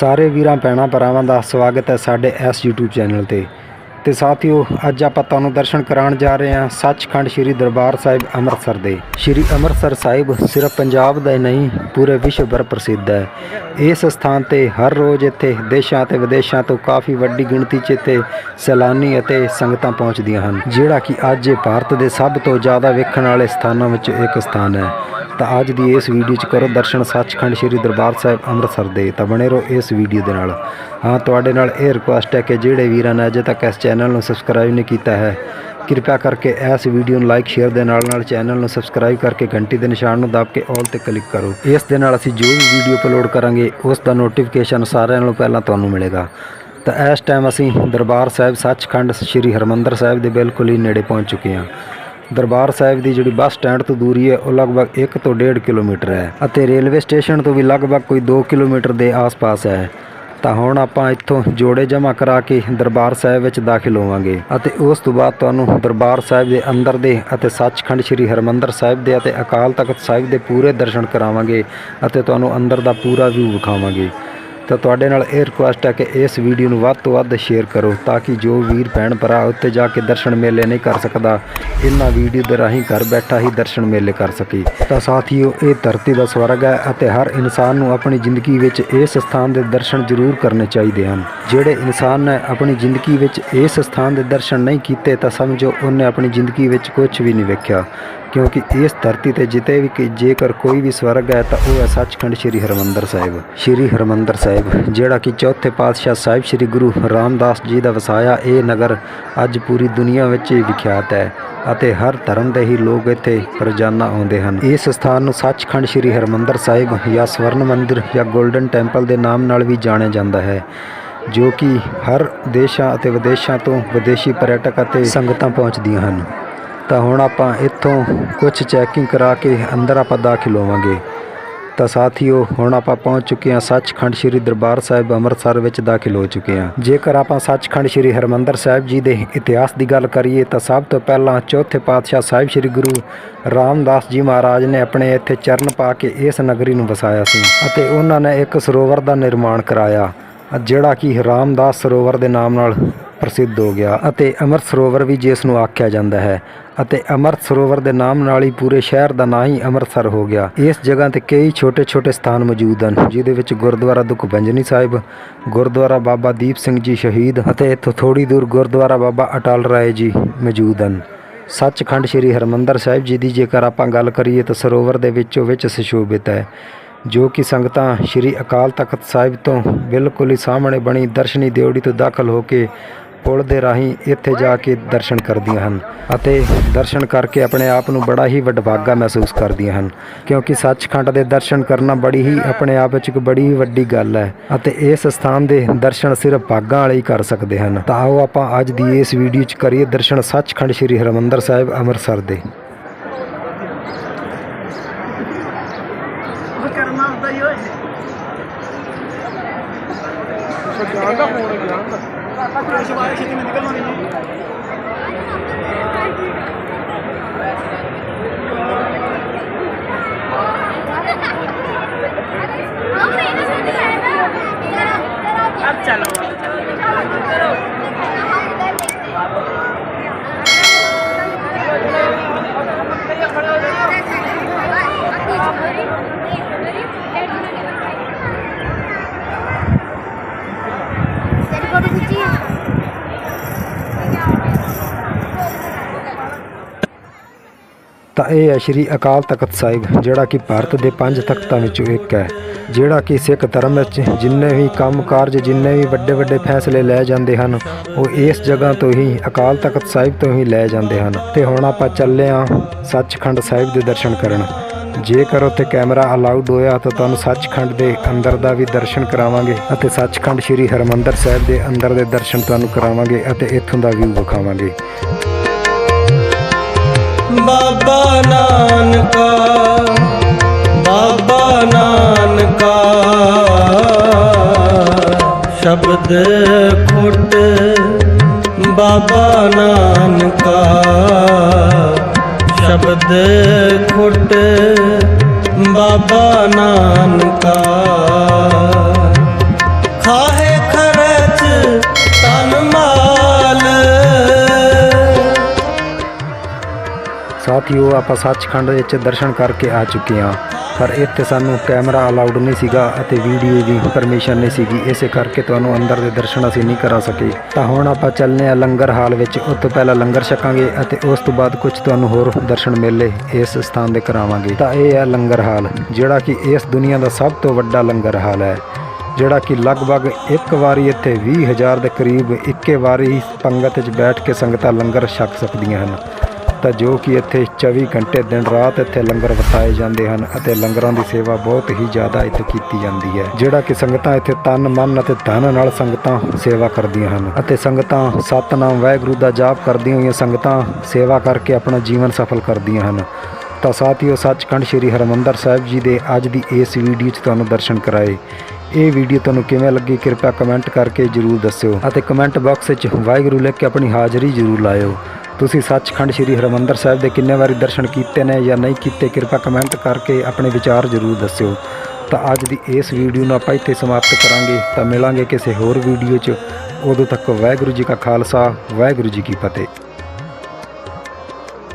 ਸਾਰੇ ਵੀਰਾਂ, ਭੈਣਾਂ, ਭਰਾਵਾਂ ਦਾ ਸਵਾਗਤ ਹੈ ਸਾਡੇ ਇਸ YouTube ਚੈਨਲ ਤੇ। ਤੇ ਸਾਥੀਓ, ਅੱਜ ਆਪਾਂ ਤੁਹਾਨੂੰ ਦਰਸ਼ਨ ਕਰਾਉਣ ਜਾ ਰਹੇ ਹਾਂ ਸੱਚਖੰਡ ਸ੍ਰੀ ਦਰਬਾਰ ਸਾਹਿਬ ਅੰਮ੍ਰਿਤਸਰ ਦੇ। ਸ੍ਰੀ ਅੰਮ੍ਰਿਤਸਰ ਸਾਹਿਬ ਸਿਰਫ ਪੰਜਾਬ ਦਾ ਹੀ ਨਹੀਂ, ਪੂਰੇ ਵਿਸ਼ਵ ਭਰ ਪ੍ਰਸਿੱਧ ਹੈ। ਇਸ ਸਥਾਨ ਤੇ ਹਰ ਰੋਜ਼ ਇੱਥੇ ਦੇਸ਼ਾਂ ਤੇ ਵਿਦੇਸ਼ਾਂ ਤੋਂ ਕਾਫੀ ਵੱਡੀ ਗਿਣਤੀ 'ਚ ਇੱਥੇ ਸੈਲਾਨੀ ਅਤੇ ਸੰਗਤਾਂ ਪਹੁੰਚਦੀਆਂ ਹਨ, ਜਿਹੜਾ ਕਿ ਅੱਜ ਭਾਰਤ ਦੇ ਸਭ ਤੋਂ ਜ਼ਿਆਦਾ ਵੇਖਣ ਵਾਲੇ ਸਥਾਨਾਂ ਵਿੱਚੋਂ ਇੱਕ ਸਥਾਨ ਹੈ। ਤਾਂ ਅੱਜ ਦੀ ਇਸ ਵੀਡੀਓ 'ਚ ਕਰੋ ਦਰਸ਼ਨ ਸੱਚਖੰਡ ਸ੍ਰੀ ਦਰਬਾਰ ਸਾਹਿਬ ਅੰਮ੍ਰਿਤਸਰ ਦੇ। ਤਾਂ ਬਣੇ ਰਹੋ ਇਸ ਵੀਡੀਓ ਦੇ ਨਾਲ। ਹਾਂ, ਤੁਹਾਡੇ ਨਾਲ ਇਹ ਰਿਕੁਐਸਟ ਹੈ ਕਿ ਜਿਹੜੇ ਵੀਰਾਂ ਨੇ ਅਜੇ ਤੱਕ ਇਸ ਚੈਨਲ ਨੂੰ ਸਬਸਕ੍ਰਾਈਬ ਨਹੀਂ ਕੀਤਾ ਹੈ, ਕਿਰਪਾ ਕਰਕੇ ਇਸ ਵੀਡੀਓ ਨੂੰ ਲਾਈਕ ਸ਼ੇਅਰ ਦੇ ਨਾਲ ਨਾਲ ਚੈਨਲ ਨੂੰ ਸਬਸਕ੍ਰਾਈਬ ਕਰਕੇ ਘੰਟੀ ਦੇ ਨਿਸ਼ਾਨ ਨੂੰ ਦਬ ਕੇ ਆਲ ਤੇ ਕਲਿੱਕ ਕਰੋ। ਇਸ ਦੇ ਨਾਲ ਅਸੀਂ ਜੋ ਵੀ ਵੀਡੀਓ ਅਪਲੋਡ ਕਰਾਂਗੇ, ਉਸ ਦਾ ਨੋਟੀਫਿਕੇਸ਼ਨ ਸਾਰਿਆਂ ਨਾਲੋਂ ਪਹਿਲਾਂ ਤੁਹਾਨੂੰ ਮਿਲੇਗਾ। ਤਾਂ ਇਸ ਟਾਈਮ ਅਸੀਂ ਦਰਬਾਰ ਸਾਹਿਬ ਸੱਚਖੰਡ ਸ੍ਰੀ ਹਰਮੰਦਰ ਸਾਹਿਬ ਦੇ ਬਿਲਕੁਲ ਹੀ ਨੇੜੇ ਪਹੁੰਚ ਚੁੱਕੇ ਹਾਂ। ਦਰਬਾਰ ਸਾਹਿਬ ਦੀ ਜਿਹੜੀ ਬੱਸ ਸਟੈਂਡ ਤੋਂ ਦੂਰੀ ਹੈ, ਉਹ ਲਗਭਗ 1 ਤੋਂ 1.5 ਕਿਲੋਮੀਟਰ ਹੈ ਅਤੇ ਰੇਲਵੇ ਸਟੇਸ਼ਨ ਤੋਂ ਵੀ ਲਗਭਗ ਕੋਈ 2 ਕਿਲੋਮੀਟਰ ਦੇ ਆਸ-ਪਾਸ ਹੈ। ਤਾਂ ਹੁਣ ਆਪਾਂ ਇੱਥੋਂ ਜੋੜੇ ਜਮ੍ਹਾਂ ਕਰਾ ਕੇ ਦਰਬਾਰ ਸਾਹਿਬ ਵਿੱਚ ਦਾਖਲ ਹੋਵਾਂਗੇ ਅਤੇ ਉਸ ਤੋਂ ਬਾਅਦ ਤੁਹਾਨੂੰ ਦਰਬਾਰ ਸਾਹਿਬ ਦੇ ਅੰਦਰ ਦੇ ਅਤੇ ਸੱਚਖੰਡ ਸ੍ਰੀ ਹਰਮੰਦਰ ਸਾਹਿਬ ਦੇ ਅਤੇ ਅਕਾਲ ਤਖਤ ਸਾਹਿਬ ਦੇ ਪੂਰੇ ਦਰਸ਼ਨ ਕਰਾਵਾਂਗੇ ਅਤੇ ਤੁਹਾਨੂੰ ਅੰਦਰ ਦਾ ਪੂਰਾ ਵਿਊ ਵਿਖਾਵਾਂਗੇ। ਤਾਂ ਤੁਹਾਡੇ ਨਾਲ ਇਹ ਰਿਕੁਐਸਟ ਹੈ ਕਿ ਇਸ ਵੀਡੀਓ ਨੂੰ ਵੱਧ ਤੋਂ ਵੱਧ ਸ਼ੇਅਰ ਕਰੋ ਤਾਂ ਕਿ ਜੋ ਵੀਰ, ਭੈਣ, ਭਰਾ ਉੱਤੇ ਜਾ ਕੇ ਦਰਸ਼ਨ ਮੇਲੇ ਨਹੀਂ ਕਰ ਸਕਦਾ, ਇਹਨਾਂ ਵੀਡੀਓ ਦੇ ਰਾਹੀਂ ਘਰ ਬੈਠਾ ਹੀ ਦਰਸ਼ਨ ਮੇਲੇ ਕਰ ਸਕੇ। ਤਾਂ ਸਾਥੀਓ, ਇਹ ਧਰਤੀ ਦਾ ਸਵਰਗ ਹੈ ਅਤੇ ਹਰ ਇਨਸਾਨ ਨੂੰ ਆਪਣੀ ਜ਼ਿੰਦਗੀ ਵਿੱਚ ਇਸ ਸਥਾਨ ਦੇ ਦਰਸ਼ਨ ਜ਼ਰੂਰ ਕਰਨੇ ਚਾਹੀਦੇ ਹਨ। ਜਿਹੜੇ ਇਨਸਾਨ ਨੇ ਆਪਣੀ ਜ਼ਿੰਦਗੀ ਵਿੱਚ ਇਸ ਸਥਾਨ ਦੇ ਦਰਸ਼ਨ ਨਹੀਂ ਕੀਤੇ ਤਾਂ ਸਮਝੋ, ਉਹਨੇ ਆਪਣੀ ਜ਼ਿੰਦਗੀ ਵਿੱਚ ਕੁਝ ਵੀ ਨਹੀਂ ਵੇਖਿਆ। ਕਿਉਂਕਿ ਇਸ ਧਰਤੀ ਤੇ ਜਿਤੇ ਵੀ ਜੇਕਰ ਕੋਈ ਵੀ ਸਵਰਗ ਹੈ ਤਾਂ ਉਹ ਹੈ ਸੱਚਖੰਡ ਸ੍ਰੀ ਹਰਮੰਦਰ ਸਾਹਿਬ। ਸ੍ਰੀ ਹਰਮੰਦਰ ਸਾਹਿਬ, ਜਿਹੜਾ ਕਿ ਚੌਥੇ ਪਾਤਸ਼ਾਹ ਸਾਹਿਬ ਸ੍ਰੀ ਗੁਰੂ ਰਾਮਦਾਸ ਜੀ ਦਾ ਵਸਾਇਆ, ਇਹ ਨਗਰ ਅੱਜ ਪੂਰੀ ਦੁਨੀਆ ਵਿੱਚ ਹੀ ਵਿਖਿਆਤ ਹੈ ਅਤੇ ਹਰ ਧਰਮ ਦੇ ਹੀ ਲੋਕ ਇੱਥੇ ਰੋਜ਼ਾਨਾ ਆਉਂਦੇ ਹਨ। ਇਸ ਸਥਾਨ ਨੂੰ ਸੱਚਖੰਡ ਸ੍ਰੀ ਹਰਮੰਦਰ ਸਾਹਿਬ ਜਾਂ ਸਵਰਨ ਮੰਦਿਰ ਜਾਂ 골ਡਨ ਟੈਂਪਲ ਦੇ ਨਾਮ ਨਾਲ ਵੀ ਜਾਣਿਆ ਜਾਂਦਾ ਹੈ, ਜੋ ਕਿ ਹਰ ਦੇਸ਼ਾਂ ਅਤੇ ਵਿਦੇਸ਼ਾਂ ਤੋਂ ਵਿਦੇਸ਼ੀ ਪਰਯਟਕ ਅਤੇ ਸੰਗਤਾਂ ਪਹੁੰਚਦੀਆਂ ਹਨ। ਤਾਂ ਹੁਣ ਆਪਾਂ ਇੱਥੋਂ ਕੁਝ ਚੈਕਿੰਗ ਕਰਾ ਕੇ ਅੰਦਰ ਆਪਾਂ ਦਾਖਲ ਹੋਵਾਂਗੇ। ਤਾਂ ਸਾਥੀਓ, ਹੁਣ ਆਪਾਂ ਪਹੁੰਚ ਚੁੱਕੇ ਹਾਂ ਸੱਚਖੰਡ ਸ੍ਰੀ ਦਰਬਾਰ ਸਾਹਿਬ ਅੰਮ੍ਰਿਤਸਰ ਵਿੱਚ ਦਾਖਲ ਹੋ ਚੁੱਕੇ ਹਾਂ। ਜੇਕਰ ਆਪਾਂ ਸੱਚਖੰਡ ਸ੍ਰੀ ਹਰਮੰਦਰ ਸਾਹਿਬ ਜੀ ਦੇ ਇਤਿਹਾਸ ਦੀ ਗੱਲ ਕਰੀਏ, ਤਾਂ ਸਭ ਤੋਂ ਪਹਿਲਾਂ ਚੌਥੇ ਪਾਤਸ਼ਾਹ ਸਾਹਿਬ ਸ੍ਰੀ ਗੁਰੂ ਰਾਮਦਾਸ ਜੀ ਮਹਾਰਾਜ ਨੇ ਆਪਣੇ ਇੱਥੇ ਚਰਨ ਪਾ ਕੇ ਇਸ ਨਗਰੀ ਨੂੰ ਵਸਾਇਆ ਸੀ ਅਤੇ ਉਹਨਾਂ ਨੇ ਇੱਕ ਸਰੋਵਰ ਦਾ ਨਿਰਮਾਣ ਕਰਾਇਆ, ਜਿਹੜਾ ਕਿ ਰਾਮਦਾਸ ਸਰੋਵਰ ਦੇ ਨਾਮ ਨਾਲ ਪ੍ਰਸਿੱਧ ਹੋ ਗਿਆ ਅਤੇ ਅੰਮ੍ਰਿਤ ਸਰੋਵਰ ਵੀ ਜਿਸ ਨੂੰ ਆਖਿਆ ਜਾਂਦਾ ਹੈ। ਅਤੇ ਅੰਮ੍ਰਿਤ ਸਰੋਵਰ ਦੇ ਨਾਮ ਨਾਲ ਹੀ ਪੂਰੇ ਸ਼ਹਿਰ ਦਾ ਨਾਂ ਹੀ ਅੰਮ੍ਰਿਤਸਰ ਹੋ ਗਿਆ। ਇਸ ਜਗ੍ਹਾ ਤੇ ਕਈ ਛੋਟੇ-ਛੋਟੇ ਸਥਾਨ ਮੌਜੂਦ ਹਨ, ਜਿਹਦੇ ਵਿੱਚ ਗੁਰਦੁਆਰਾ ਦੁਖਭੰਜਨੀ ਸਾਹਿਬ, ਗੁਰਦੁਆਰਾ ਬਾਬਾ ਦੀਪ ਸਿੰਘ ਜੀ ਸ਼ਹੀਦ ਅਤੇ ਇੱਥੋਂ ਥੋੜੀ ਦੂਰ ਗੁਰਦੁਆਰਾ ਬਾਬਾ ਅਟਲ ਰਾਏ ਜੀ ਮੌਜੂਦ ਹਨ। ਸੱਚਖੰਡ ਸ੍ਰੀ ਹਰਮੰਦਰ ਸਾਹਿਬ ਜੀ ਦੀ ਜੇਕਰ ਆਪਾਂ ਗੱਲ ਕਰੀਏ ਤਾਂ ਸਰੋਵਰ ਦੇ ਵਿੱਚੋਂ ਵਿੱਚ ਸੁਸ਼ੋਭਿਤ ਹੈ, ਜੋ ਕਿ ਸੰਗਤਾਂ ਸ੍ਰੀ ਅਕਾਲ ਤਖਤ ਸਾਹਿਬ ਤੋਂ ਬਿਲਕੁਲ ਹੀ ਸਾਹਮਣੇ ਬਣੀ ਦਰਸ਼ਨੀ ਦਿਉੜੀ ਤੋਂ ਦਾਖਲ ਹੋ ਕੇ ਪੁਲ ਦੇ ਰਾਹੀਂ ਇੱਥੇ ਜਾ ਕੇ ਦਰਸ਼ਨ ਕਰਦੀਆਂ ਹਨ ਅਤੇ ਦਰਸ਼ਨ ਕਰਕੇ ਆਪਣੇ ਆਪ ਨੂੰ ਬੜਾ ਹੀ ਵਡਭਾਗਾ ਮਹਿਸੂਸ ਕਰਦੀਆਂ ਹਨ, ਕਿਉਂਕਿ ਸੱਚਖੰਡ ਦੇ ਦਰਸ਼ਨ ਕਰਨਾ ਬੜੀ ਹੀ ਆਪਣੇ ਆਪ ਵਿੱਚ ਇੱਕ ਬੜੀ ਵੱਡੀ ਗੱਲ ਹੈ ਅਤੇ ਇਸ ਸਥਾਨ ਦੇ ਦਰਸ਼ਨ ਸਿਰਫ ਭਾਗਾਂ ਵਾਲੇ ਹੀ ਕਰ ਸਕਦੇ ਹਨ। ਤਾਂ ਆਓ ਆਪਾਂ ਅੱਜ ਦੀ ਇਸ ਵੀਡੀਓ 'ਚ ਕਰੀਏ ਦਰਸ਼ਨ ਸੱਚਖੰਡ ਸ੍ਰੀ ਹਰਮੰਦਰ ਸਾਹਿਬ ਅੰਮ੍ਰਿਤਸਰ ਦੇ। ਕਰਨਾ ਹੁੰਦਾ ਹੀ ਓਏ ਜਾਨ ਦਾ ਫੋਨ ਜਾਨ ਦਾ ਪਾਪਾ ਸ਼ਿਵਾਏ ਛੇਤੀ ਮੈਂ ਨਿਕਲਣਾ ਨਹੀਂ अब चलो फोटो ਤਾਂ ਇਹ ਹੈ ਸ਼੍ਰੀ ਅਕਾਲ ਤਖਤ ਸਾਹਿਬ, ਜਿਹੜਾ ਕਿ ਭਾਰਤ ਦੇ ਪੰਜ ਤਖਤਾਂ ਵਿੱਚੋਂ ਇੱਕ ਹੈ, ਜਿਹੜਾ ਕਿ ਸਿੱਖ ਧਰਮ ਵਿੱਚ ਜਿੰਨੇ ਵੀ ਕੰਮ ਕਾਰਜ, ਜਿੰਨੇ ਵੀ ਵੱਡੇ ਵੱਡੇ ਫੈਸਲੇ ਲੈ ਜਾਂਦੇ ਹਨ, ਉਹ ਇਸ ਜਗ੍ਹਾ ਤੋਂ ਹੀ, ਅਕਾਲ ਤਖਤ ਸਾਹਿਬ ਤੋਂ ਹੀ ਲੈ ਜਾਂਦੇ ਹਨ। ਤੇ ਹੁਣ ਆਪਾਂ ਚੱਲੇ ਹਾਂ ਸੱਚਖੰਡ ਸਾਹਿਬ ਦੇ ਦਰਸ਼ਨ ਕਰਨ। ਜੇਕਰ ਉੱਥੇ ਕੈਮਰਾ ਅਲਾਉਡ ਹੋਇਆ ਤਾਂ ਤੁਹਾਨੂੰ ਸੱਚਖੰਡ ਦੇ ਅੰਦਰ ਦਾ ਵੀ ਦਰਸ਼ਨ ਕਰਾਵਾਂਗੇ ਅਤੇ ਸੱਚਖੰਡ ਸ੍ਰੀ ਹਰਮੰਦਰ ਸਾਹਿਬ ਦੇ ਅੰਦਰ ਦੇ ਦਰਸ਼ਨ ਤੁਹਾਨੂੰ ਕਰਾਵਾਂਗੇ ਅਤੇ ਇੱਥੋਂ ਦਾ ਵਿਊ ਵਿਖਾਵਾਂਗੇ। ਬਾਬਾ ਨਾਨਕਾ ਬਾਬਾ ਨਾਨਕਾ। ਸ਼ਬਦ ਖੁੱਟ ਬਾਬਾ ਨਾਨਕਾ। ਸ਼ਬਦ ਖੁੱਟ ਬਾਬਾ ਨਾਨਕਾ। ਸਾਥੀਓ, ਆਪਾਂ ਸੱਚਖੰਡ ਵਿੱਚ ਦਰਸ਼ਨ ਕਰਕੇ ਆ ਚੁੱਕੇ ਹਾਂ। ਪਰ ਇੱਥੇ ਸਾਨੂੰ ਕੈਮਰਾ ਅਲਾਉਡ ਨਹੀਂ ਸੀਗਾ ਅਤੇ ਵੀਡੀਓ ਦੀ ਪਰਮਿਸ਼ਨ ਨਹੀਂ ਸੀਗੀ। ਇਸੇ ਕਰਕੇ ਤੁਹਾਨੂੰ ਅੰਦਰ ਦੇ ਦਰਸ਼ਨ ਅਸੀਂ ਨਹੀਂ ਕਰਾ ਸਕੇ। ਤਾਂ ਹੁਣ ਆਪਾਂ ਚੱਲਨੇ ਆ ਲੰਗਰ ਹਾਲ ਵਿੱਚ। ਉਸ ਤੋਂ ਪਹਿਲਾਂ ਲੰਗਰ ਛਕਾਂਗੇ ਅਤੇ ਉਸ ਤੋਂ ਬਾਅਦ ਕੁਝ ਤੁਹਾਨੂੰ ਹੋਰ ਦਰਸ਼ਨ ਮੇਲੇ ਇਸ ਸਥਾਨ ਦੇ ਕਰਾਵਾਂਗੇ। ਤਾਂ ਇਹ ਹੈ ਲੰਗਰ ਹਾਲ, ਜਿਹੜਾ ਕਿ ਇਸ ਦੁਨੀਆ ਦਾ ਸਭ ਤੋਂ ਵੱਡਾ ਲੰਗਰ ਹਾਲ ਹੈ, ਜਿਹੜਾ ਕਿ ਲਗਭਗ ਇੱਕ ਵਾਰੀ ਇੱਥੇ 20000 ਦੇ ਕਰੀਬ ਇੱਕੇ ਵਾਰੀ ਪੰਗਤ ਵਿੱਚ ਬੈਠ ਕੇ ਸੰਗਤਾਂ ਲੰਗਰ ਛਕ ਸਕਦੀਆਂ ਹਨ। ਤਾਂ ਜੋ ਕਿ ਇੱਥੇ 24 ਘੰਟੇ ਦਿਨ ਰਾਤ ਇੱਥੇ ਲੰਗਰ ਵਰਤਾਏ ਜਾਂਦੇ ਹਨ ਅਤੇ ਲੰਗਰਾਂ ਦੀ ਸੇਵਾ ਬਹੁਤ ਹੀ ਜ਼ਿਆਦਾ ਇੱਥੇ ਕੀਤੀ ਜਾਂਦੀ ਹੈ, ਜਿਹੜਾ ਕਿ ਸੰਗਤਾਂ ਇੱਥੇ ਤਨ, ਮਨ ਅਤੇ ਧਨ ਨਾਲ ਸੰਗਤਾਂ ਸੇਵਾ ਕਰਦੀਆਂ ਹਨ ਅਤੇ ਸੰਗਤਾਂ ਸਤਨਾਮ ਵਾਹਿਗੁਰੂ ਦਾ ਜਾਪ ਕਰਦੀਆਂ ਹੋਈਆਂ ਸੰਗਤਾਂ ਸੇਵਾ ਕਰਕੇ ਆਪਣਾ ਜੀਵਨ ਸਫਲ ਕਰਦੀਆਂ ਹਨ। ਤਾਂ ਸਾਥੀਓ, ਸੱਚਖੰਡ ਸ੍ਰੀ ਹਰਮੰਦਰ ਸਾਹਿਬ ਜੀ ਦੇ ਅੱਜ ਦੀ ਇਸ ਵੀਡੀਓ 'ਚ ਤੁਹਾਨੂੰ ਦਰਸ਼ਨ ਕਰਾਏ। ਇਹ ਵੀਡੀਓ ਤੁਹਾਨੂੰ ਕਿਵੇਂ ਲੱਗੀ, ਕਿਰਪਾ ਕਮੈਂਟ ਕਰਕੇ ਜਰੂਰ ਦੱਸਿਓ ਅਤੇ ਕਮੈਂਟ ਬਾਕਸ ਵਿੱਚ ਵਾਹਿਗੁਰੂ ਲਿਖ ਕੇ ਆਪਣੀ ਹਾਜ਼ਰੀ ਜਰੂਰ ਲਾਇਓ। ਤੁਸੀਂ ਸੱਚਖੰਡ ਸ੍ਰੀ ਹਰਮੰਦਰ ਸਾਹਿਬ ਦੇ ਕਿੰਨੇ ਵਾਰੀ ਦਰਸ਼ਨ ਕੀਤੇ ਨੇ ਜਾਂ ਨਹੀਂ ਕੀਤੇ, ਕਿਰਪਾ ਕਮੈਂਟ ਕਰਕੇ ਆਪਣੇ ਵਿਚਾਰ ਜਰੂਰ ਦੱਸਿਓ। ਤਾਂ ਅੱਜ ਦੀ ਇਸ ਵੀਡੀਓ ਨੂੰ ਆਪਾਂ ਇੱਥੇ ਸਮਾਪਤ ਕਰਾਂਗੇ। ਤਾਂ ਮਿਲਾਂਗੇ ਕਿਸੇ ਹੋਰ ਵੀਡੀਓ 'ਚ। ਉਦੋਂ ਤੱਕ ਵਾਹਿਗੁਰੂ ਜੀ ਕਾ ਖਾਲਸਾ, ਵਾਹਿਗੁਰੂ ਜੀ ਕੀ ਫਤਿਹ।